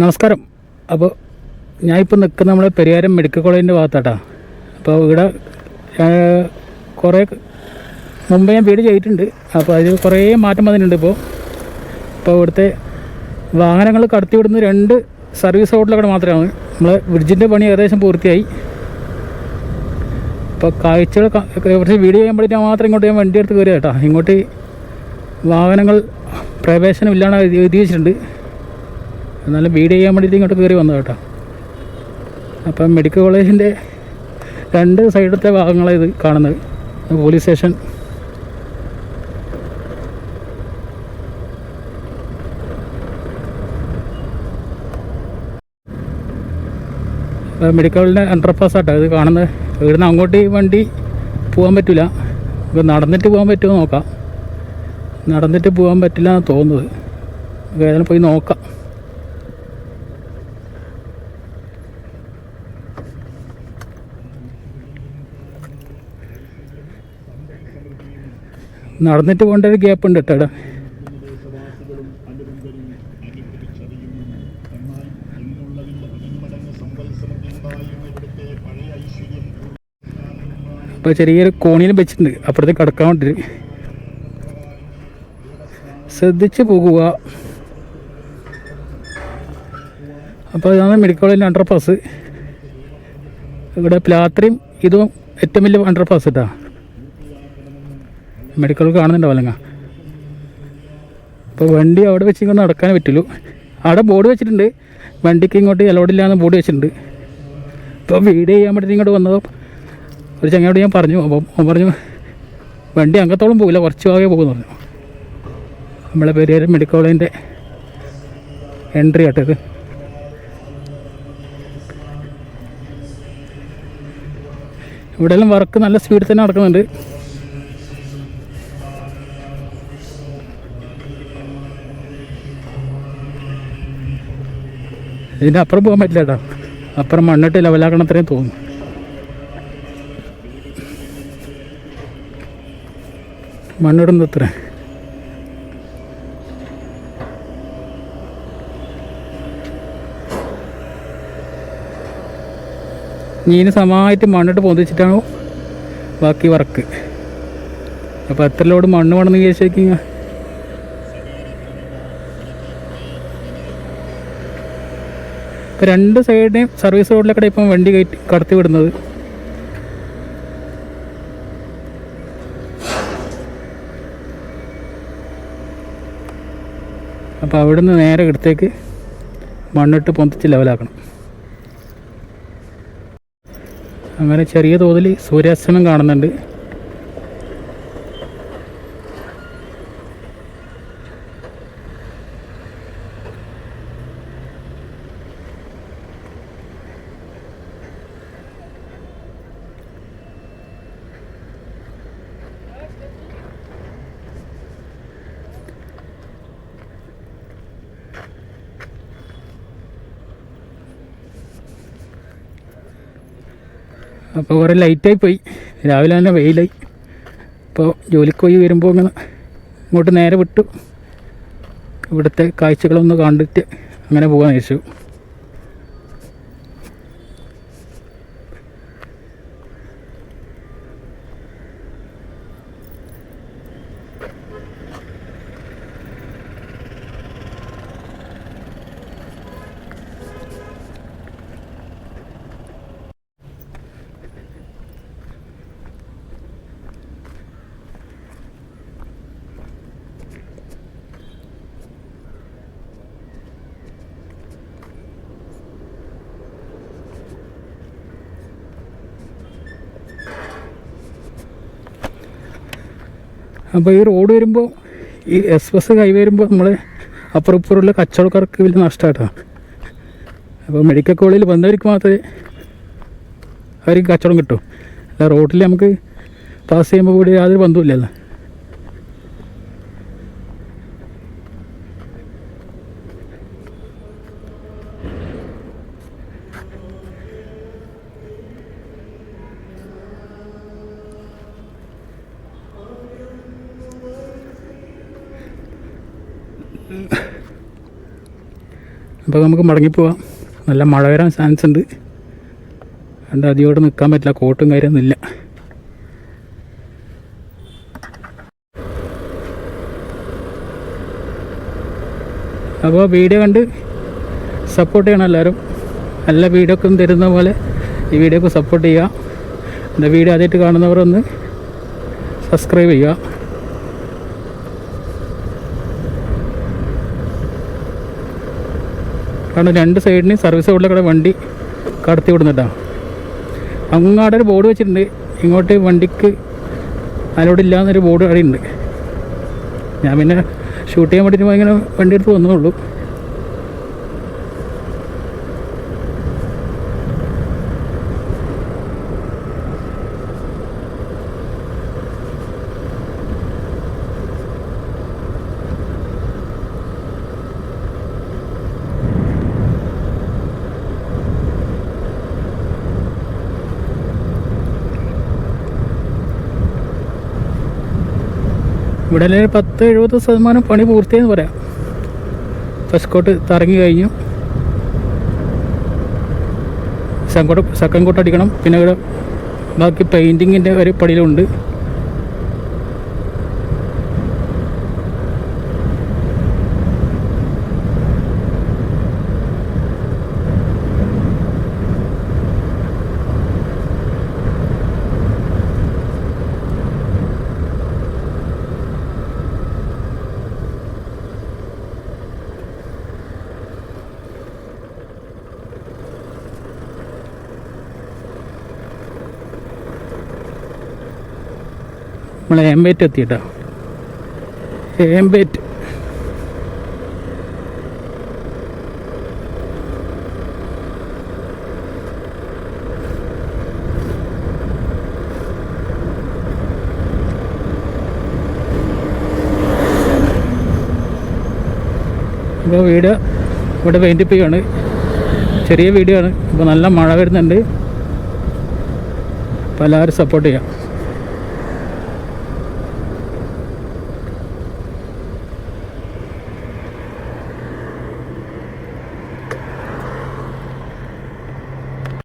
നമസ്കാരം. അപ്പോൾ ഞാൻ ഇപ്പോൾ നിൽക്കുന്ന നമ്മുടെ പെരിയാരം മെഡിക്കൽ കോളേജിന്റെ ഭാഗത്താട്ടാ. അപ്പോൾ ഇവിടെ കുറേ മുമ്പ് ഞാൻ വീട് ചെയ്തിട്ടുണ്ട്. അപ്പോൾ അതിൽ കുറേ മാറ്റം വന്നിട്ടുണ്ട് ഇപ്പോൾ ഇപ്പോൾ ഇവിടുത്തെ വാഹനങ്ങൾ കടത്തിവിടുന്ന രണ്ട് സർവീസ് റോഡിലൂടെ മാത്രമാണ്. നമ്മൾ ബ്രിഡ്ജിന്റെ പണി ഏകദേശം പൂർത്തിയായി. ഇപ്പോൾ കാഴ്ചകൾ കുറച്ച് വീഡിയോ ചെയ്യാൻ മാത്രം ഇങ്ങോട്ട് ഞാൻ വണ്ടി എടുത്ത് കയറിയ കേട്ടോ. ഇങ്ങോട്ട് വാഹനങ്ങൾ പ്രവേശനം ഇല്ലാണ്ട് എഴുതി വെച്ചിട്ടുണ്ട്. എന്നാലും വീഡിയോ ചെയ്യാൻ വേണ്ടിയിട്ട് ഇങ്ങോട്ട് കയറി വന്നത് കേട്ടോ. അപ്പം മെഡിക്കൽ കോളേജിന്റെ രണ്ട് സൈഡത്തെ ഭാഗങ്ങളാണ് ഇത് കാണുന്നത്. പോലീസ് സ്റ്റേഷൻ മെഡിക്കലിന്റെ അണ്ടർപാസ് ആട്ടോ ഇത് കാണുന്നത്. ഇവിടുന്ന് അങ്ങോട്ട് വണ്ടി പോകാൻ പറ്റില്ല ഇപ്പോൾ നടന്നിട്ട് പോകാൻ പറ്റുമോ നോക്കാം. നടന്നിട്ട് പോകാൻ പറ്റില്ല എന്ന് തോന്നുന്നത്. വേദന പോയി നോക്കാം. നടന്നിട്ട് പോകേണ്ട ഒരു ഗ്യാപ്പ് ഉണ്ട് കേട്ടോ ഇപ്പോൾ ചെറിയൊരു കോണിയിൽ വെച്ചിട്ടുണ്ട്. അപ്പുറത്തേക്ക് കടക്കാൻ വേണ്ടിയിട്ട് ശ്രദ്ധിച്ച് പോകുക. അപ്പോൾ ഇതാണ് മെഡിക്കൽ കോളേജിന്റെ അണ്ടർ പാസ് ഇവിടെ പ്ലാത്രയും ഇതും ഏറ്റവും വലിയ അണ്ടർ പാസ് കേട്ടോ മെഡിക്കൽ കാണുന്നുണ്ടോ വല്ലങ്ങ അപ്പോൾ വണ്ടി അവിടെ വെച്ച് ഇങ്ങോട്ട് നടക്കാൻ പറ്റുള്ളൂ അവിടെ ബോർഡ് വെച്ചിട്ടുണ്ട്. വണ്ടിക്ക് ഇങ്ങോട്ട് അലോഡില്ലാന്ന് ബോർഡ് വെച്ചിട്ടുണ്ട്. ഇപ്പോൾ വീട് ചെയ്യാൻ വേണ്ടിയിട്ട് ഇങ്ങോട്ട് വന്നപ്പോൾ ഒരു ചങ്ങയോട് ഞാൻ പറഞ്ഞു. അപ്പോൾ പറഞ്ഞു വണ്ടി അങ്ങത്തോളം പോകില്ല കുറച്ച് ഭാഗമേ പോകുന്നു പറഞ്ഞു. നമ്മളെ പെരിയ മെഡിക്കൽ കോളേജിന്റെ എൻട്രി ആട്ടത് ഇവിടെയെല്ലാം വർക്ക് നല്ല സ്പീഡിൽ തന്നെ നടക്കുന്നുണ്ട്. ഇതിന്റെ അപ്പുറം പോകാൻ പറ്റില്ല കേട്ടോ അപ്പുറം മണ്ണിട്ട് ലെവലാക്കണം അത്രയും തോന്നുന്നു മണ്ണിടുന്നത് അത്ര മീന് സമമായിട്ട് മണ്ണിട്ട് പൊന്തിച്ചിട്ടാണ് ബാക്കി വർക്ക് അപ്പോൾ എത്ര ലോഡ് മണ്ണ് വേണമെന്ന് വിചാരിച്ചേക്കിങ്ങ ഇപ്പം രണ്ട് സൈഡിനെയും സർവീസ് റോഡിലേക്കൂടെ ഇപ്പം വണ്ടി കയറ്റി കടത്തി വിടുന്നത്. അപ്പോൾ അവിടുന്ന് നേരെ ഇടത്തേക്ക് മണ്ണിട്ട് പൊന്തിച്ച് ലെവലാക്കണം. അങ്ങനെ ചെറിയ തോതിൽ സൂര്യാസ്തമയം കാണുന്നുണ്ട്. അപ്പോൾ കുറേ ലൈറ്റായി പോയി. രാവിലെ തന്നെ വെയിലായി. അപ്പോൾ ജോലിക്ക് പോയി വരുമ്പോൾ ഇങ്ങനെ ഇങ്ങോട്ട് നേരെ വിട്ടു. ഇവിടുത്തെ കാഴ്ചകളൊന്ന് കണ്ടിട്ട് അങ്ങനെ പോകാൻ വിചാരിച്ചു. അപ്പോൾ ഈ റോഡ് വരുമ്പോൾ ഈ എസ് ബസ് കൈ വരുമ്പോൾ നമ്മൾ അപ്പുറം ഇപ്പുറമുള്ള കച്ചവടക്കാർക്ക് വലിയ നഷ്ടമായിട്ടാണ് അപ്പോൾ മെഡിക്കൽ കോളേജിൽ വന്നവർക്ക് മാത്രമേ അവർക്ക് കച്ചവടം കിട്ടും. റോഡിൽ നമുക്ക് പാസ് ചെയ്യുമ്പോൾ കൂടി യാതൊരു ബന്ധവുമില്ലല്ലോ. അപ്പോൾ നമുക്ക് മടങ്ങിപ്പോവാം. നല്ല മഴ വരാൻ ചാൻസ് ഉണ്ട്. അതുകൊണ്ട് അധികമായിട്ട് നിൽക്കാൻ പറ്റില്ല കോട്ടും കാര്യമൊന്നുമില്ല അപ്പോൾ വീഡിയോ കണ്ട് സപ്പോർട്ട് ചെയ്യണം എല്ലാവരും. എല്ലാ വീഡിയോക്കും തരുന്ന പോലെ ഈ വീഡിയോക്ക് സപ്പോർട്ട് ചെയ്യുക. എന്റെ വീഡിയോ ആദ്യമായിട്ട് കാണുന്നവരൊന്ന് സബ്സ്ക്രൈബ് ചെയ്യുക. കാരണം രണ്ട് സൈഡിന് സർവീസ് റോഡിലെ കൂടെ വണ്ടി കടത്തി വിടുന്നുണ്ടാ അങ്ങാടെ ഒരു ബോർഡ് വെച്ചിട്ടുണ്ട്. ഇങ്ങോട്ട് വണ്ടിക്ക് അതിലോട്ടില്ല എന്നൊരു ബോർഡ് അവിടെ ഉണ്ട് ഞാൻ പിന്നെ ഷൂട്ട് ചെയ്യാൻ വേണ്ടിയിട്ട് ഇങ്ങനെ വണ്ടി എടുത്ത് വന്നതുള്ളൂ ഇവിടെ അല്ലെങ്കിൽ പത്ത് എഴുപത് ശതമാനം പണി പൂർത്തിയെന്ന് പറയാം. ഫസ്റ്റ് കോട്ട് തറങ്ങി കഴിഞ്ഞു. സെക്കൻഡ് കോട്ട് അടിക്കണം. പിന്നെ ഇവിടെ ബാക്കി പെയിന്റിങ്ങിന്റെ ഒരു പടിയിലുണ്ട് നമ്മൾ ഏമ്പേറ്റ് എത്തിയിട്ടാ. ഏമ്പേറ്റ് അപ്പോൾ വീട്. ഇവിടെ വേണ്ടിപ്പിക്കുകയാണ് ചെറിയ വീഡിയോ ആണ്. അപ്പോൾ നല്ല മഴ വരുന്നുണ്ട്. അപ്പോൾ എല്ലാവരും സപ്പോർട്ട് ചെയ്യാം.